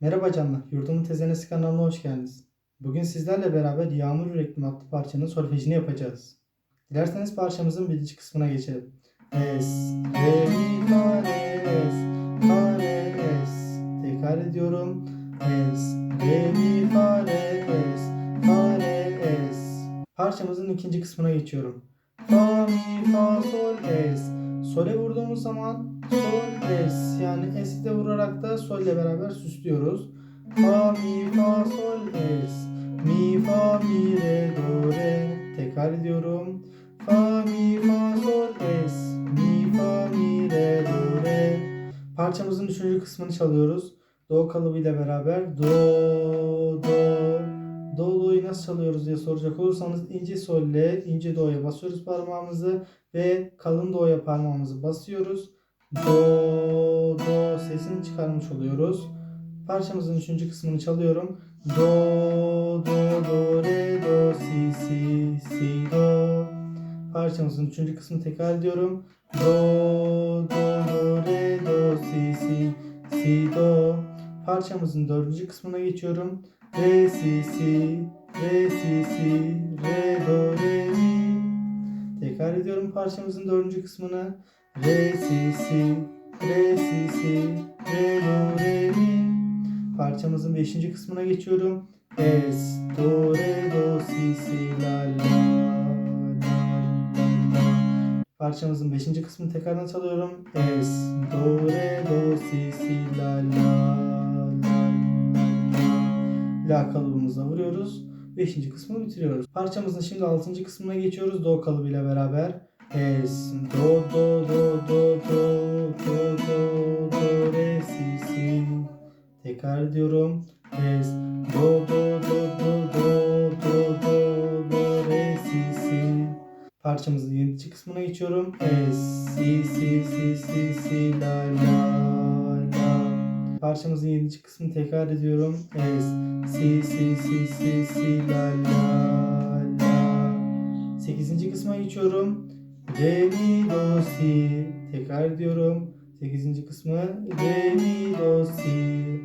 Merhaba canlar, Yurdumun Tezenesi kanalına hoş geldiniz. Bugün sizlerle beraber Yağmur Yüreklim adlı parçanın solfejini yapacağız. Dilerseniz parçamızın birinci kısmına geçelim. Es, re, mi, fa, re, es, fa, re, es. Tekrar ediyorum. Es, re, mi, fa, re, es, fa, re, es. Parçamızın ikinci kısmına geçiyorum. Fa, mi, fa, sol, es. Sol'e vurduğumuz zaman sol, es. Yani es'i de vurarak da sol ile beraber süslüyoruz. Fa, mi, fa, sol, es. Mi, fa, mi, re, do, re. Tekrar ediyorum. Fa, mi, fa, sol, es. Mi, fa, mi, re, do, re. Parçamızın üçüncü kısmını çalıyoruz. Do kalıbıyla beraber. Do, do. Do, do'yu nasıl çalıyoruz diye soracak olursanız ince sol ile ince do'ya basıyoruz parmağımızı ve kalın do'ya parmağımızı basıyoruz. Do, do sesini çıkarmış oluyoruz. Parçamızın üçüncü kısmını çalıyorum. Do, do, do, re, do, si, si, si, do. Parçamızın üçüncü kısmını tekrar ediyorum. Do, do, do, re, do, si, si, si, do. Parçamızın dördüncü kısmına geçiyorum. Re, si, si, re, si, si, re, do, re, mi. Tekrar ediyorum parçamızın dördüncü kısmını. Re, si, si, re, si, si, re, do, re, mi. Parçamızın beşinci kısmına geçiyorum. Es, do, re, do, si, si, la, la. Parçamızın beşinci kısmını tekrardan çalıyorum. Es, do, re, do, si, si, la, la, la, la. La kalıbımıza vuruyoruz. Beşinci kısmı bitiriyoruz. Parçamızın şimdi altıncı kısmına geçiyoruz. Do kalıbıyla beraber. Es, do, do, do, do, do, do, do, do, re, si, si. Tekrar ediyorum. Es, do, do, do, do, do, do, do, do, re, si, si. Parçamızın yedinci kısmına geçiyorum. Es, si, si, si, si, si, la, la. Parçamızın yedinci kısmını tekrar ediyorum. Es, si, si, si, si, si, la, la, la. Sekizinci kısma geçiyorum. Re, mi, do, si. Tekrar ediyorum. Sekizinci kısmı. Re, mi, do, si.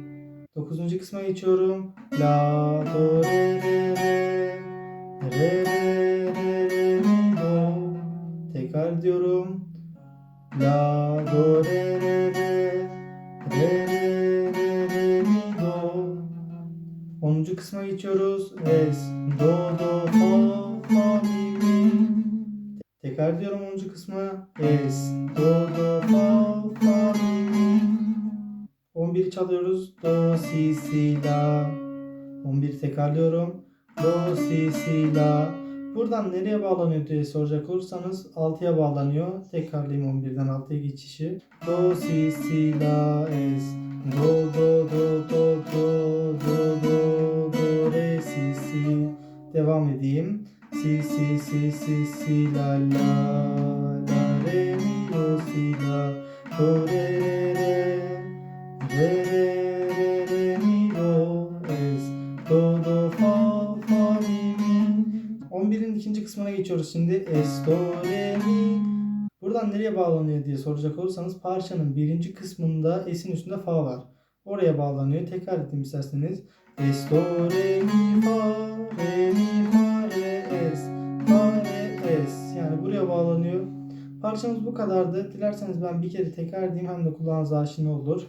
Dokuzuncu kısma geçiyorum. La, do, re, re, re. Re, re, re, re, mi, do. Tekrar ediyorum. La, do, re. 10. kısma geçiyoruz. Es, do, do, fa, fa, mi, mi. Tekrar diyorum 10. kısma. Es, do, do, fa, fa, mi, mi. 11 çalıyoruz. Do, si, si, la. 11 tekrarlıyorum. Do, si, si, la. Buradan nereye bağlanıyor diye soracak olursanız 6'ya bağlanıyor. Tekrarlayayım 11'den 6'ya geçişi. Do, si, si, la, es. Do, do, do, do, do, do, do. Devam edeyim. Si, si, si, si, si, la, la, la, re, mi, do, si, la. Do, re, re, re. Re, re, re, re, mi, do, es. Do, do, fa, fa, mi, mi. 11'in ikinci kısmına geçiyoruz şimdi. Es, do, re, mi. Buradan nereye bağlanıyor diye soracak olursanız parçanın birinci kısmında Es'in üstünde fa var. Oraya bağlanıyor. Tekrar edeyim isterseniz. Es, do, re, mi, fa, Parçamız bu kadardı. Dilerseniz ben bir kere tekrar edeyim hem de kulağınıza aşina olur.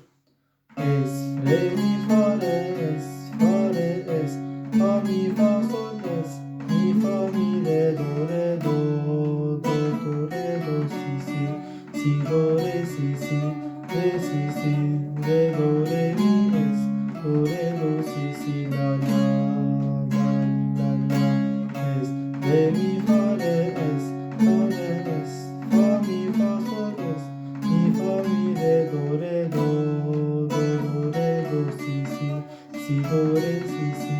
Es, re, mi, fa, re, es. Fa, re, es. Fa, mi, fa, sol, es. Mi, fa, mi, re, do, re, do. Do, do, re, do, si, si. Si, do, re, si, si. Re, si, si. Re, do, re, mi, es. Do, re, do, si, si. La, la, la, la, la. Es, re, mi, fa, Si, do, re, si, si.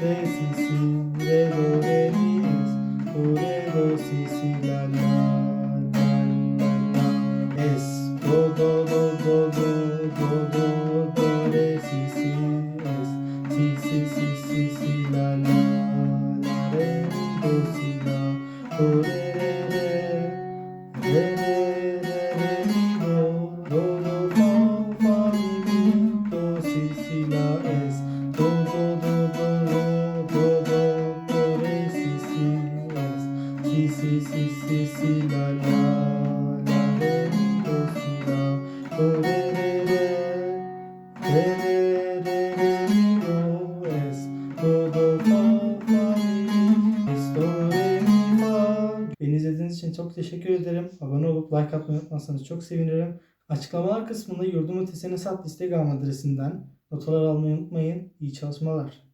Re, si, si. Re, do, re, mi, es. Do, re, do, si, si. La, la. Es. Do, do, do, do, do, do, do, do, re, si, si. Es. Si, si, si, si, si. La, la, la, re, mi, do, si, la. Do, re. Si izlediğiniz için çok teşekkür ederim. Abone olup like atmayı unutmazsanız çok sevinirim. Açıklamalar kısmında yurdumun TSN sat Instagram adresinden notalar almayı unutmayın. İyi çalışmalar.